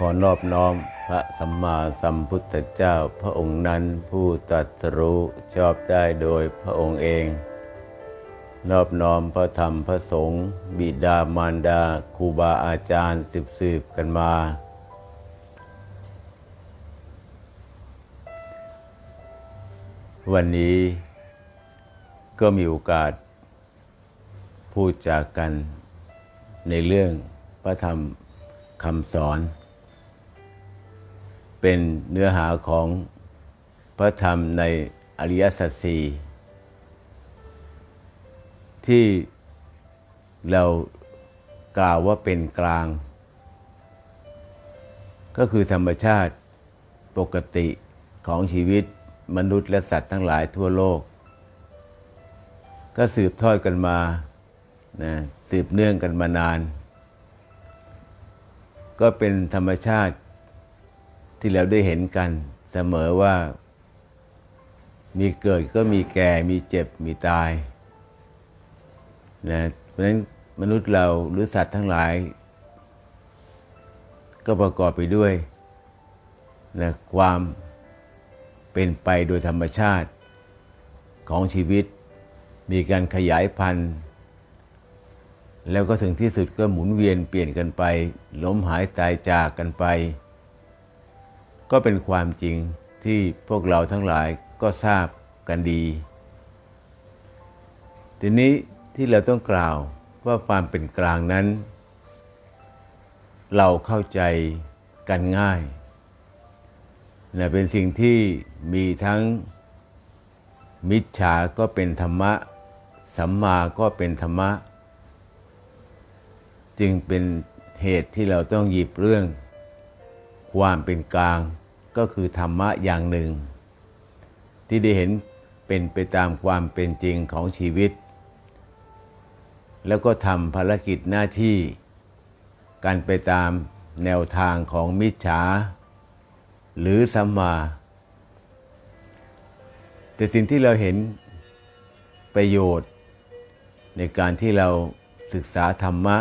ขอนอบน้อมพระสัมมาสัมพุทธเจ้าพระองค์นั้นผู้ตรัสรู้ชอบได้โดยพระองค์เอง นอบน้อมพระธรรมพระสงฆ์บิดามารดาครูบาอาจารย์สืบสืบๆกันมา วันนี้ก็มีโอกาส พูดจากกันในเรื่องพระธรรมคำสอน เป็นเนื้อหาของพระธรรมในอริยสัจสี่ที่เรากล่าวว่าเป็นกลาง ก็คือธรรมชาติปกติของชีวิตมนุษย์และสัตว์ทั้งหลายทั่วโลก ก็สืบทอดกันมานะสืบเนื่องกันมานาน ก็เป็นธรรมชาติ ที่เราได้เห็นกันเสมอว่า มีเกิดก็มีแก่มีเจ็บมีตายนะเพราะฉะนั้นมนุษย์เราหรือสัตว์ทั้งหลาย ก็ประกอบไปด้วยนะความเป็นไปโดยธรรมชาติของชีวิต มีการขยายพันธุ์ แล้วก็ถึงที่สุดก็หมุนเวียนเปลี่ยนกันไป ล้มหายตายจากกันไป ก็เป็นความจริงที่พวกเราทั้งหลายก็ทราบกันดี ทีนี้ที่เราต้องกล่าวว่าความเป็นกลางนั้น เราเข้าใจกันง่ายนะเป็นสิ่งที่มีทั้งมิจฉาก็เป็นธรรมะ สัมมาก็เป็นธรรมะ จึงเป็นเหตุที่เราต้องหยิบเรื่อง ความเป็นกลางก็คือธรรมะอย่างหนึ่ง ที่ได้เห็นเป็นไปตามความเป็นจริงของชีวิต แล้วก็ทำภารกิจหน้าที่การไปตามแนวทางของมิจฉา หรือสัมมา แต่สิ่งที่เราเห็นประโยชน์ ในการที่เราศึกษาธรรมะ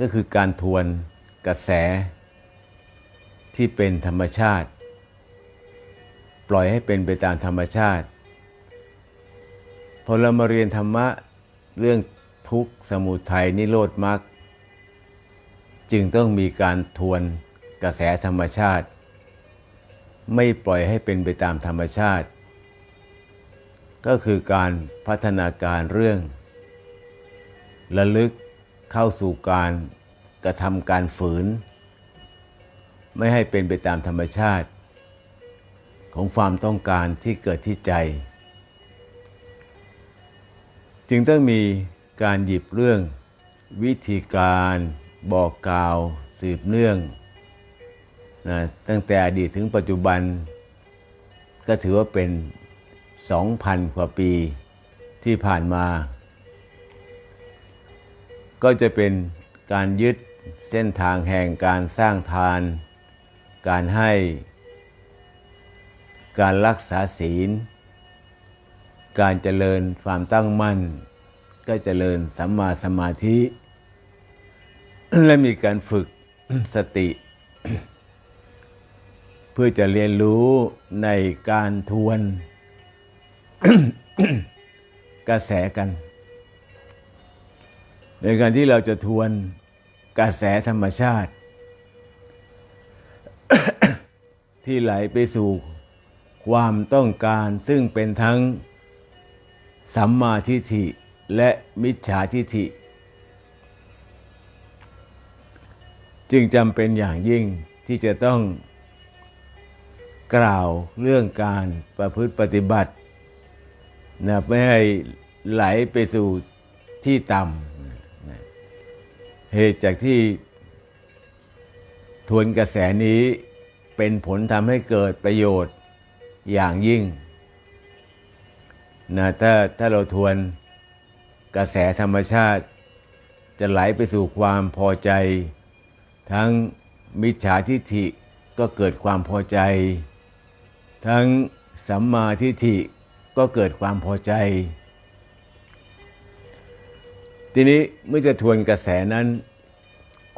ก็คือการทวน กระแส ที่เป็นธรรมชาติ ปล่อยให้เป็นไปตามธรรมชาติ พอเรามาเรียนธรรมะเรื่องทุกข์สมุทัยนิโรธมรรคจึงต้องมีการทวนกระแสธรรมชาติ ไม่ปล่อยให้เป็นไปตามธรรมชาติ ก็คือการพัฒนาการเรื่อง ระลึกเข้าสู่การ กระทำการฝืน ไม่ให้เป็นไปตามธรรมชาติ ของความต้องการที่เกิดที่ใจ จึงต้องมีการหยิบเรื่อง วิธีการบอกกล่าว สืบเนื่องนะตั้งแต่อดีตถึงปัจจุบัน ก็ถือว่าเป็น 2,000 กว่าปีที่ผ่านมา ก็จะเป็นการยึด เส้นทางแห่งการสร้างทาน การให้ การรักษาศีล การเจริญความตั้งมั่น ก็เจริญสัมมาสมาธิ และมีการฝึกสติ เพื่อจะเรียนรู้ในการทวนกระแสกัน ในการที่เราจะทวน กระแสธรรมชาติ ที่ไหลไปสู่ความต้องการซึ่งเป็นทั้งสัมมาทิฏฐิและมิจฉาทิฏฐิ จึงจำเป็นอย่างยิ่งที่จะต้องกล่าวเรื่องการประพฤติปฏิบัตินะไม่ให้ไหลไปสู่ที่ต่ำ เหตุจากที่ทวนกระแสนี้เป็นผลทำให้เกิดประโยชน์อย่างยิ่งนะถ้าถ้าเราทวนกระแสธรรมชาติ จะไหลไปสู่ความพอใจ ทั้งมิจฉาทิฏฐิก็เกิดความพอใจ ทั้งสัมมาทิฏฐิก็เกิดความพอใจ ทีนี้เมื่อจะทวนกระแสนั้น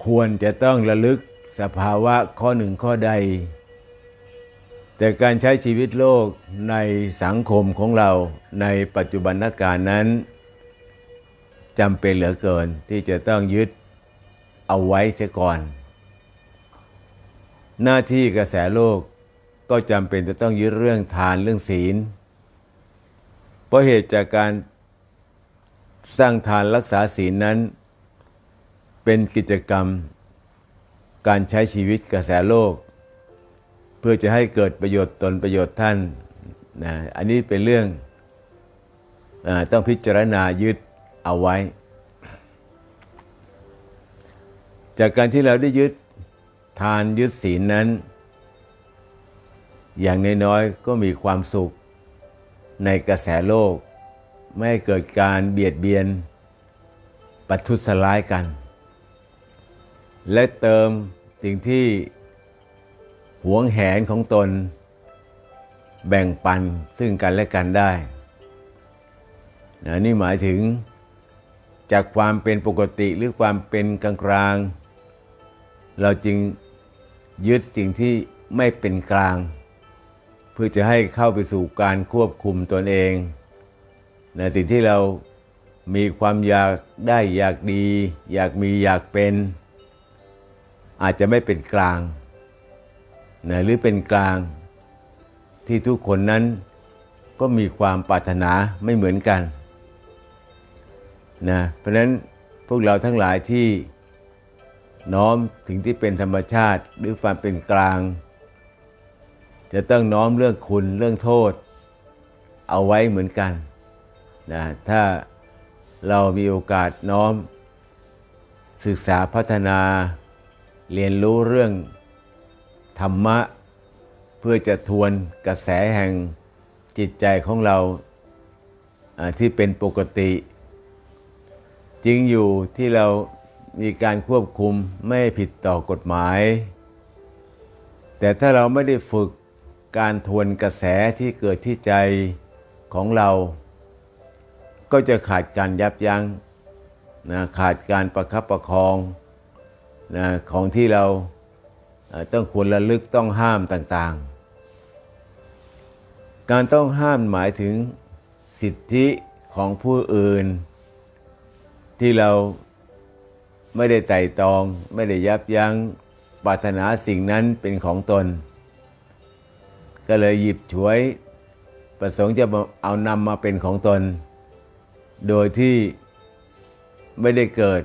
ควรจะต้องระลึกสภาวะข้อหนึ่งข้อใด แต่การใช้ชีวิตโลกในสังคมของเราในปัจจุบันการนั้นจำเป็นเหลือเกินที่จะต้องยึดเอาไว้เสียก่อน หน้าที่กระแสโลกก็จำเป็นจะต้องยึดเรื่องทานเรื่องศีล เพราะเหตุจากการ สร้างทานรักษาศีลนั้น เป็นกิจกรรม การใช้ชีวิตกระแสโลก เพื่อจะให้เกิดประโยชน์ตนประโยชน์ท่านนะอันนี้เป็นเรื่องอต้องพิจารณายึดเอาไว้ จากการที่เราได้ยึดทานยึดศีลนั้น อย่างน้อยๆก็มีความสุขในกระแสโลก ไม่ให้เกิดการเบียดเบียนปัทุสร้ายกัน และเติมสิ่งที่หวงแหนของตน แบ่งปันซึ่งกันและกันได้นะนี่หมายถึงจากความเป็นปกติหรือความเป็นกลางกลาง เราจึงยึดสิ่งที่ไม่เป็นกลาง เพื่อจะให้เข้าไปสู่การควบคุมตนเอง นะสิ่งที่เรามีความอยากได้อยากดี อยากมีอยากเป็น อาจจะไม่เป็นกลางนะหรือเป็นกลางที่ทุกคนนั้นก็มีความปรารถนาไม่เหมือนกันนะเพราะฉะนั้นพวกเราทั้งหลายที่น้อมถึงที่เป็นธรรมชาติหรือความเป็นกลาง จะต้องน้อมเรื่องคุณเรื่องโทษ เอาไว้เหมือนกัน นะถ้าเรามีโอกาสน้อม ศึกษาพัฒนาเรียนรู้เรื่องธรรมะ เพื่อจะทวนกระแสแห่งจิตใจของเราที่เป็นปกติ จริงอยู่ที่เรามีการควบคุมไม่ผิดต่อกฎหมาย แต่ถ้าเราไม่ได้ฝึกการทวนกระแสที่เกิดที่ใจของเรา ก็จะขาดการยับยั้งนะขาดการประคับประคองนะของที่เราต้องควรระลึกต้องห้ามต่างๆ การต้องห้ามหมายถึงสิทธิของผู้อื่น ที่เราไม่ได้ใจตอง ไม่ได้ยับยั้งปรารถนาสิ่งนั้นเป็นของตน ก็เลยหยิบฉวยประสงค์จะเอานำมาเป็นของตน โดยที่ไม่ได้เกิด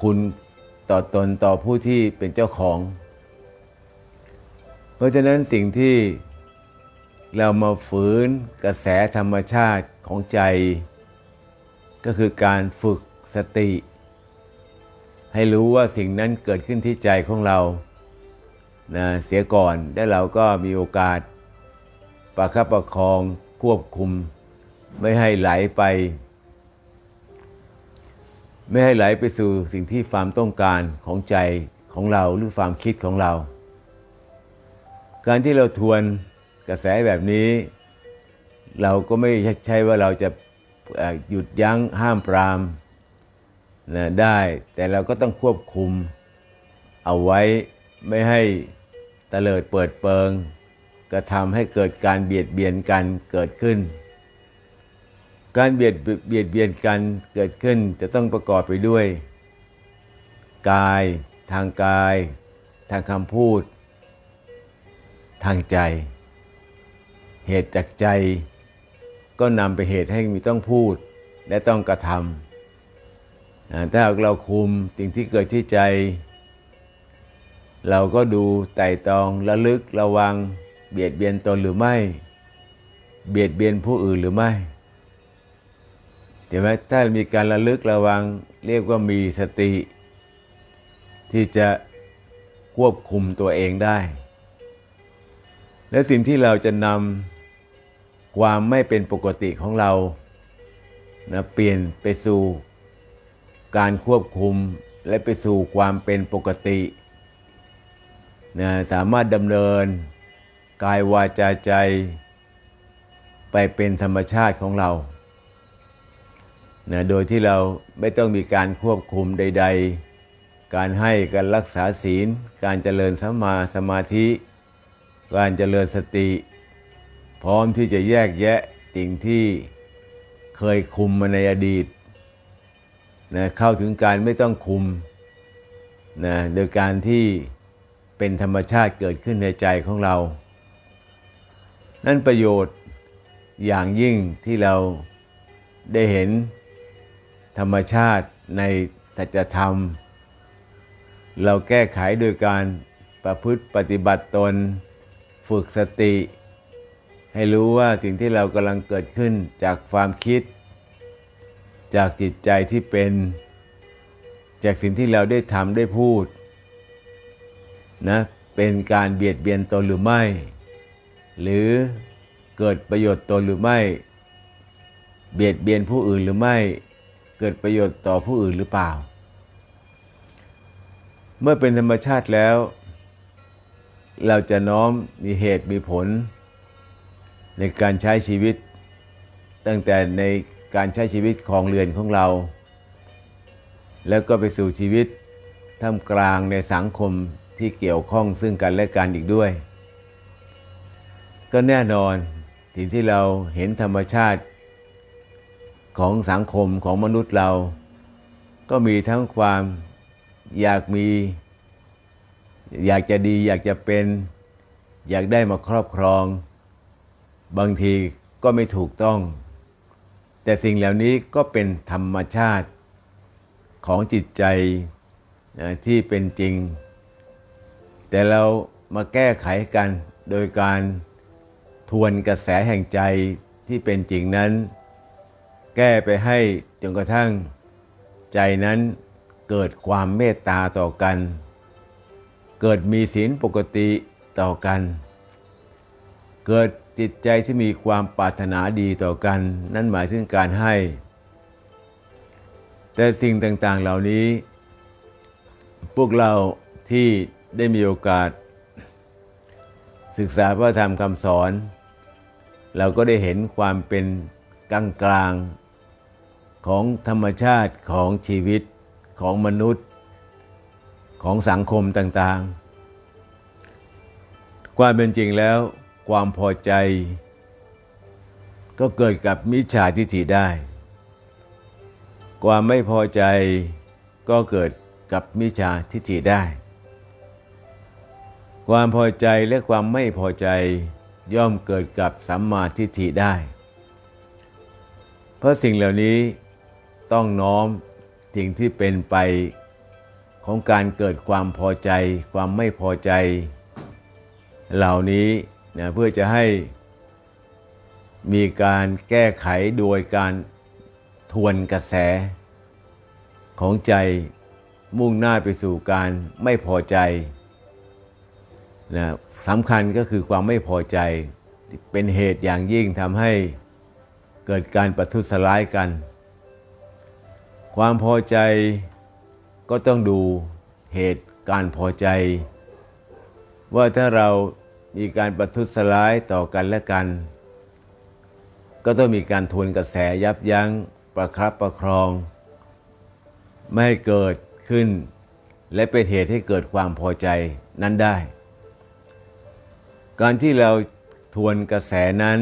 คุณต่อตนต่อผู้ที่เป็นเจ้าของ เพราะฉะนั้นสิ่งที่เรามาฝืนกระแสธรรมชาติของใจ ก็คือการฝึกสติ ให้รู้ว่าสิ่งนั้นเกิดขึ้นที่ใจของเรานะเสียก่อน และเราก็มีโอกาสประคับประคองควบคุม ไม่ให้ไหลไป ไม่ให้ไหลไปสู่สิ่งที่ความต้องการของใจของเราหรือความคิดของเรา การที่เราทวนกระแสแบบนี้ เราก็ไม่ใช่ว่าเราจะหยุดยั้งห้ามปรามนะได้ แต่เราก็ต้องควบคุมเอาไว้ไม่ให้ตะเลิดเปิดเปิงกระทำให้เกิดการเบียดเบียนกันเกิดขึ้น การเบียดเบียดเบียนกันเกิดขึ้นจะต้องประกอบไปด้วย กาย ทางกาย ทางคำพูด ทางใจ เหตุจากใจ ก็นำไปเหตุให้มีต้องพูดและต้องกระทำถ้าเราคุมสิ่งที่เกิดที่ใจ เราก็ดูไต่ตองระลึกระวัง เบียดเบียนตนหรือไม่ เบียดเบียนผู้อื่นหรือไม่ ห็นไหมถ้ามีการระลึกระวัง เรียกว่ามีสติ ที่จะควบคุมตัวเองได้ และสิ่งที่เราจะนำความไม่เป็นปกติของเรานะเปลี่ยนไปสู่การควบคุมและไปสู่ความเป็นปกตินะสามารถดำเนิน กายวาจาใจ ไปเป็นธรรมชาติของเรา นะโดยที่เราไม่ต้องมีการควบคุมใด ๆ การให้การรักษาศีล การเจริญสัมมาสมาธิ การเจริญสติ พร้อมที่จะแยกแยะสิ่งที่เคยคุมมาในอดีตนะเข้าถึงการไม่ต้องคุมนะโดยการที่เป็นธรรมชาติเกิดขึ้นในใจของเรา นั่นประโยชน์อย่างยิ่งที่เราได้เห็น ธรรมชาติในสัจธรรม เราแก้ไขโดยการประพฤติปฏิบัติตน ฝึกสติ ให้รู้ว่าสิ่งที่เรากำลังเกิดขึ้นจากความคิด จากจิตใจที่เป็น จากสิ่งที่เราได้ทำได้พูดนะเป็นการเบียดเบียนตนหรือไม่ หรือเกิดประโยชน์ตนหรือไม่ เบียดเบียนผู้อื่นหรือไม่ เกิดประโยชน์ต่อผู้อื่นหรือเปล่า เมื่อเป็นธรรมชาติแล้ว เราจะน้อมมีเหตุมีผล ในการใช้ชีวิต ตั้งแต่ในการใช้ชีวิตของเรือนของเรา แล้วก็ไปสู่ชีวิตท่ามกลางในสังคมที่เกี่ยวข้องซึ่งกันและกันอีกด้วย ก็แน่นอนสิ่งที่เราเห็นธรรมชาติ ของสังคมของมนุษย์เรา ก็มีทั้งความอยากมี อยากจะดี อยากจะเป็น อยากได้มาครอบครอง บางทีก็ไม่ถูกต้อง แต่สิ่งเหล่านี้ก็เป็นธรรมชาติของจิตใจที่เป็นจริง แต่เรามาแก้ไขกันโดยการทวนกระแสแห่งใจที่เป็นจริงนั้น แก้ไปให้จนกระทั่ง ใจนั้นเกิดความเมตตาต่อกัน เกิดมีศีลปกติต่อกัน เกิดจิตใจที่มีความปรารถนาดีต่อกัน นั่นหมายถึงการให้ แต่สิ่งต่างๆเหล่านี้ พวกเราที่ได้มีโอกาส ศึกษาพระธรรมคำสอน เราก็ได้เห็นความเป็นกลางกลาง ของธรรมชาติของชีวิตของมนุษย์ ของสังคมต่างๆ ความเป็นจริงแล้ว ความพอใจ ก็เกิดกับมิจฉาทิฏฐิได้ ความไม่พอใจก็เกิดกับมิจฉาทิฏฐิได้ ความพอใจและความไม่พอใจย่อมเกิดกับสัมมาทิฏฐิได้ เพราะสิ่งเหล่านี้ ต้องน้อมสิ่งที่เป็นไปของการเกิดความพอใจ ความไม่พอใจ เหล่านี้นะเพื่อจะให้มีการแก้ไขโดยการทวนกระแส ของใจมุ่งหน้าไปสู่การไม่พอใจนะสำคัญก็คือความไม่พอใจเป็นเหตุอย่างยิ่งทำให้เกิดการประทุษร้ายกัน ความพอใจก็ต้องดูเหตุการพอใจ ว่าถ้าเรามีการประทุษร้ายต่อกันและกัน ก็ต้องมีการทวนกระแสยับยั้งประครับประครอง ไม่ให้เกิดขึ้น และเป็นเหตุให้เกิดความพอใจนั้นได้ การที่เราทวนกระแสนั้น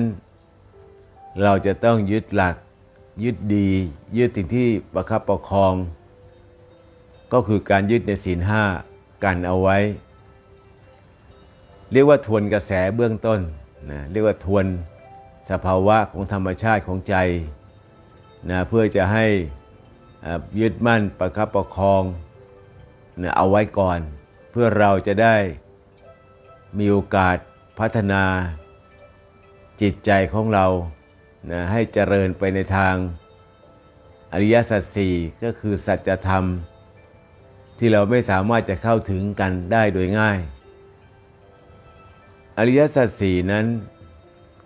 เราจะต้องยึดหลัก ยึดดี ยึดสิ่งที่ประคับประคอง ก็คือการยึดในศีลห้ากันเอาไว้ เรียกว่าทวนกระแสเบื้องต้นนะเรียกว่าทวนสภาวะของธรรมชาติของใจนะเพื่อจะให้ยึดมั่นประคับประคองนะเอาไว้ก่อน เพื่อเราจะได้มีโอกาสพัฒนาจิตใจของเรา นะให้เจริญไปในทางอริยสัจสี่ก็คือสัจธรรม ที่เราไม่สามารถจะเข้าถึงกันได้โดยง่าย อริยสัจสี่นั้น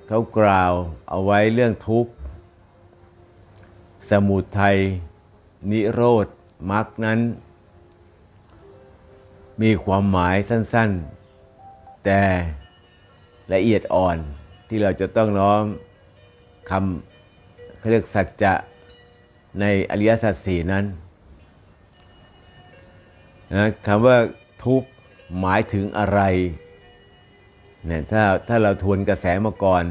เขากล่าวเอาไว้เรื่องทุกข์ สมุทัยนิโรธมรรคนั้น มีความหมายสั้นๆ แต่ละเอียดอ่อนที่เราจะต้องน้อม คำเขาเรียกสัจจะในอริยสัจสี่นั้นนะคำว่าทุกข์หมายถึงอะไรเนี่ยถ้าถ้าเราทวนกระแสมาก่อน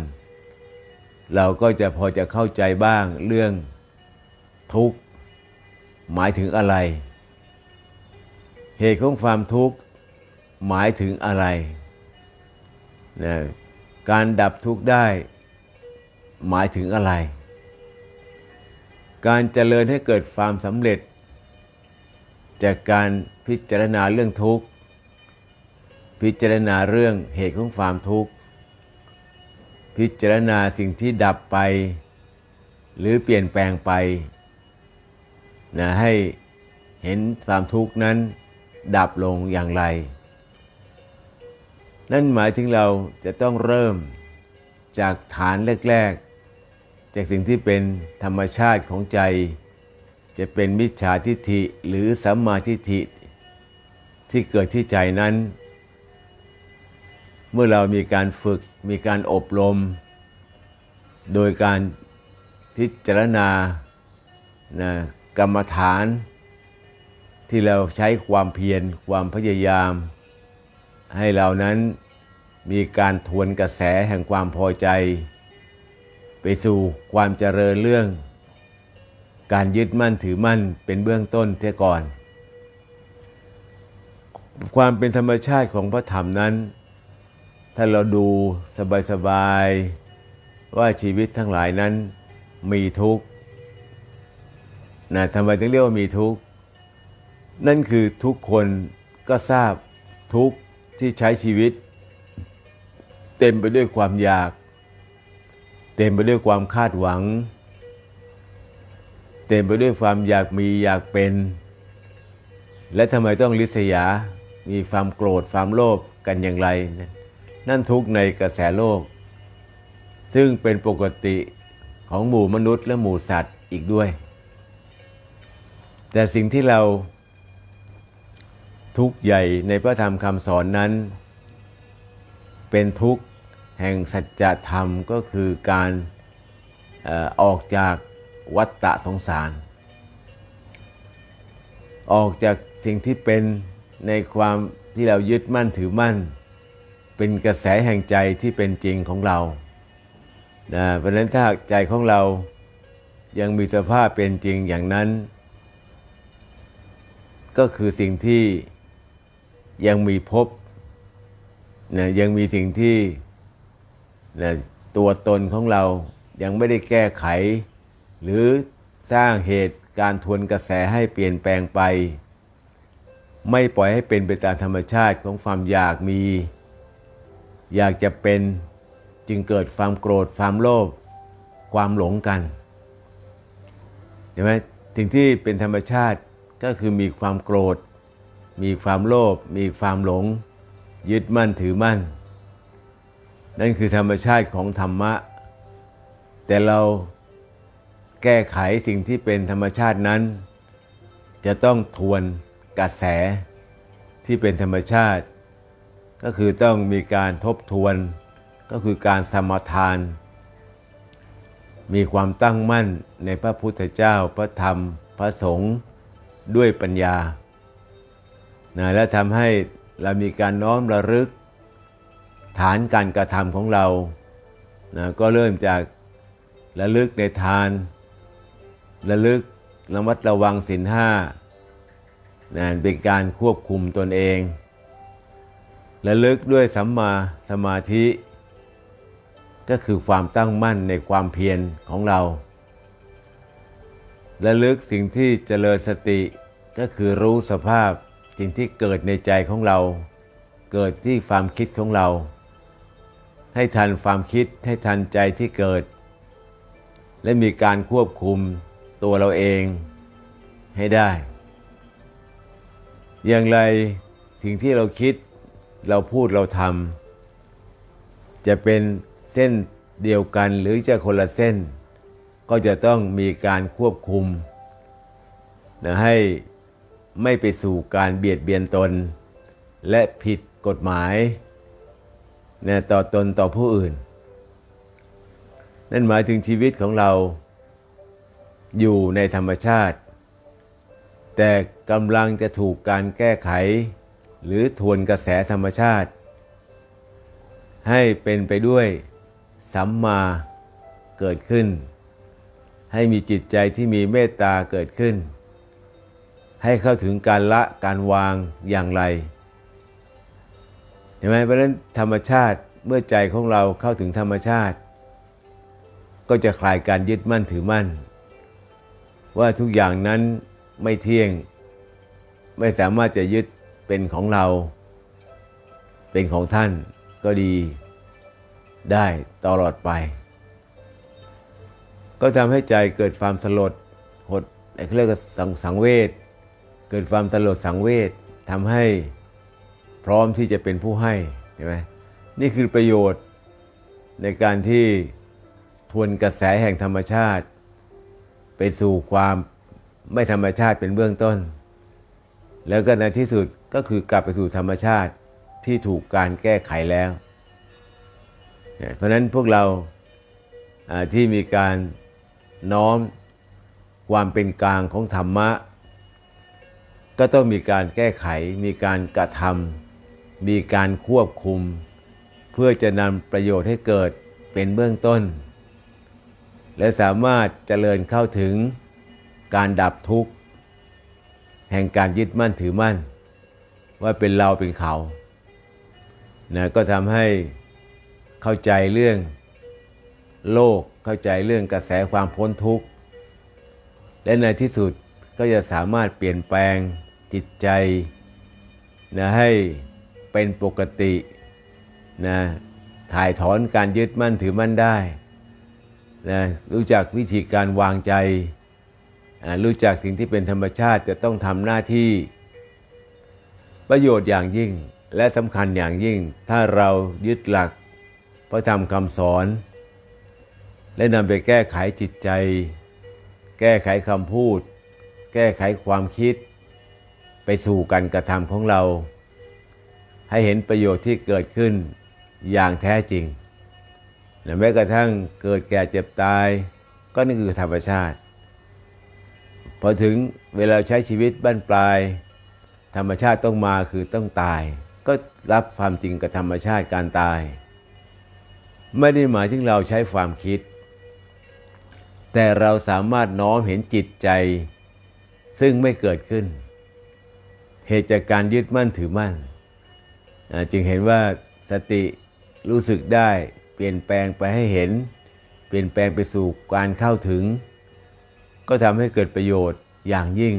เราก็จะพอจะเข้าใจบ้างเรื่องทุกข์หมายถึงอะไร เหตุของความทุกข์หมายถึงอะไรนะการดับทุกข์ได้ หมายถึงอะไร การเจริญให้เกิดความสำเร็จ จากการพิจารณาเรื่องทุกข์ พิจารณาเรื่องเหตุของความทุกข์ พิจารณาสิ่งที่ดับไป หรือเปลี่ยนแปลงไปนะให้เห็นความทุกข์นั้นดับลงอย่างไร นั่นหมายถึงเราจะต้องเริ่มจากฐานแรก จากสิ่งที่เป็นธรรมชาติของใจ จะเป็นมิจฉาทิฏฐิหรือสัมมาทิฏฐิที่เกิดที่ใจนั้น เมื่อเรามีการฝึกมีการอบรม โดยการพิจารณานะกรรมฐาน ที่เราใช้ความเพียรความพยายาม ให้เรานั้นมีการทวนกระแสแห่งความพอใจ ไปสู่ความเจริญเรื่อง การยึดมั่นถือมั่นเป็นเบื้องต้นเสียก่อน ความเป็นธรรมชาติของพระธรรมนั้น ถ้าเราดูสบายๆว่าชีวิตทั้งหลายนั้นมีทุกข์นะทำไมถึงเรียกว่ามีทุกข์ นั่นคือทุกคนก็ทราบทุกข์ที่ใช้ชีวิต เต็มไปด้วยความอยาก เต็มไปด้วยความคาดหวัง เต็มไปด้วยความอยากมีอยากเป็น และทำไมต้องลิษยา มีความโกรธความโลภกันอย่างไร นั่นทุกในกระแสโลก ซึ่งเป็นปกติของหมู่มนุษย์และหมู่สัตว์อีกด้วย แต่สิ่งที่เราทุกข์ใหญ่ในพระธรรมคำสอนนั้น เป็นทุกข์ แห่งสัจธรรมก็คือการออกจากวัฏฏะสงสาร ออกจากสิ่งที่เป็นในความที่เรายึดมั่นถือมั่น เป็นกระแสแห่งใจที่เป็นจริงของเรานะเพราะฉะนั้นถ้าใจของเรายังมีสภาพเป็นจริงอย่างนั้น ก็คือสิ่งที่ยังมีภพนะยังมีสิ่งที่ นะตัวตนของเรายังไม่ได้แก้ไข หรือสร้างเหตุการทวนกระแสให้เปลี่ยนแปลงไป ไม่ปล่อยให้เป็นไปตามธรรมชาติของความอยากมี อยากจะเป็นจึงเกิดความโกรธความโลภความหลงกันใช่ไหมสิ่งที่เป็นธรรมชาติก็คือมีความโกรธ มีความโลภมีความหลง ยึดมั่นถือมั่น นั่นคือธรรมชาติของธรรมะ แต่เราแก้ไขสิ่งที่เป็นธรรมชาตินั้น จะต้องทวนกระแสที่เป็นธรรมชาติ ก็คือต้องมีการทบทวน ก็คือการสมทาน มีความตั้งมั่นในพระพุทธเจ้าพระธรรมพระสงฆ์ด้วยปัญญานะและทำให้เรามีการน้อมระลึก ฐานการกระทำของเรานะก็เริ่มจากระลึกในทาน ระลึกระมัดระวังสินห้านะเป็นการควบคุมตนเอง ระลึกด้วยสัมมาสมาธิ ก็คือความตั้งมั่นในความเพียรของเรา ระลึกสิ่งที่เจริญสติก็คือรู้สภาพสิ่งที่เกิดในใจของเรา เกิดที่ความคิดของเรา ให้ทันความคิดให้ทันใจที่เกิด และมีการควบคุมตัวเราเองให้ได้ อย่างไรสิ่งที่เราคิดเราพูดเราทำจะเป็นเส้นเดียวกันหรือจะคนละเส้น ก็จะต้องมีการควบคุมนะให้ไม่ไปสู่การเบียดเบียนตน และผิดกฎหมาย นะต่อตนต่อผู้อื่น นั่นหมายถึงชีวิตของเราอยู่ในธรรมชาติ แต่กำลังจะถูกการแก้ไข หรือทวนกระแสธรรมชาติ ให้เป็นไปด้วยสัมมาเกิดขึ้น ให้มีจิตใจที่มีเมตตาเกิดขึ้น ให้เข้าถึงการละการวางอย่างไร เห็นไหมเพราะฉะนั้นธรรมชาติเมื่อใจของเราเข้าถึงธรรมชาติ ก็จะคลายการยึดมั่นถือมั่น ว่าทุกอย่างนั้นไม่เที่ยง ไม่สามารถจะยึดเป็นของเรา เป็นของท่านก็ดีได้ตลอดไป ก็ทำให้ใจเกิดความสลดหดเรียกว่าสังสังเวชเกิดความสลดสังเวชทำให้ พร้อมที่จะเป็นผู้ให้ใช่ไหมนี่คือประโยชน์ในการที่ทวนกระแสแห่งธรรมชาติ ไปสู่ความไม่ธรรมชาติเป็นเบื้องต้น แล้วก็ในที่สุดก็คือกลับไปสู่ธรรมชาติที่ถูกการแก้ไขแล้ว เพราะนั้นพวกเราที่มีการน้อมความเป็นกลางของธรรมะ ก็ต้องมีการแก้ไขมีการกระทำ มีการควบคุม เพื่อจะนำประโยชน์ให้เกิดเป็นเบื้องต้น และสามารถเจริญเข้าถึงการดับทุกข์ แห่งการยึดมั่นถือมั่น ว่าเป็นเราเป็นเขานะก็ทำให้เข้าใจเรื่องโลกเข้าใจเรื่องกระแสความพ้นทุกข์ และในที่สุดก็จะสามารถเปลี่ยนแปลงจิตใจนะให้ เป็นปกตินะถ่ายถอนการยึดมั่นถือมั่นได้นะรู้จักวิธีการวางใจอ่ารู้จักสิ่งที่เป็นธรรมชาติจะต้องทำหน้าที่ ประโยชน์อย่างยิ่งและสำคัญอย่างยิ่ง ถ้าเรายึดหลักพระธรรมคำสอน และนำไปแก้ไขจิตใจ แก้ไขคำพูด แก้ไขความคิด ไปสู่การกระทำของเรา ให้เห็นประโยชน์ที่เกิดขึ้นอย่างแท้จริงแม้กระทั่งเกิดแก่เจ็บตาย ก็นี่คือธรรมชาติ พอถึงเวลาใช้ชีวิตบั้นปลาย ธรรมชาติต้องมาคือต้องตาย ก็รับความจริงกับธรรมชาติการตาย ไม่ได้หมายถึงเราใช้ความคิด แต่เราสามารถน้อมเห็นจิตใจ ซึ่งไม่เกิดขึ้น เหตุจากการยึดมั่นถือมั่น จึงเห็นว่าสติรู้สึกได้เปลี่ยนแปลงไปให้เห็น เปลี่ยนแปลงไปสู่การเข้าถึง ก็ทำให้เกิดประโยชน์อย่างยิ่ง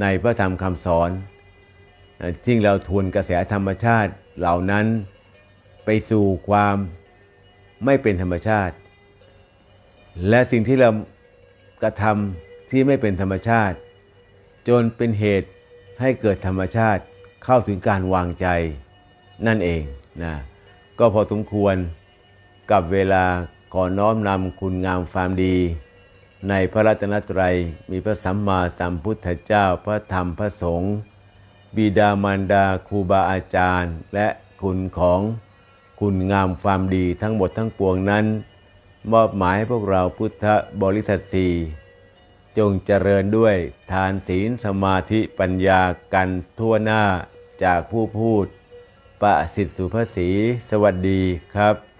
ในพระธรรมคำสอนที่เราทวนกระแสธรรมชาติเหล่านั้นไปสู่ความไม่เป็นธรรมชาติ และสิ่งที่เรากระทำที่ไม่เป็นธรรมชาติ จนเป็นเหตุให้เกิดธรรมชาติเข้าถึงการวางใจ นั่นเองนะก็พอสมควรกับเวลาขอน้อมนำคุณงามความดี ในพระรัตนตรัยมีพระสัมมาสัมพุทธเจ้าพระธรรมพระสงฆ์บิดามารดาครูบาอาจารย์ และคุณของคุณงามความดีทั้งหมดทั้งปวงนั้น มอบหมายให้พวกเราพุทธบริษัทสี่จงเจริญด้วยทานศีลสมาธิปัญญากันทั่วหน้าจากผู้พูด ประสิทธิ์สุภาษีสวัสดีครับ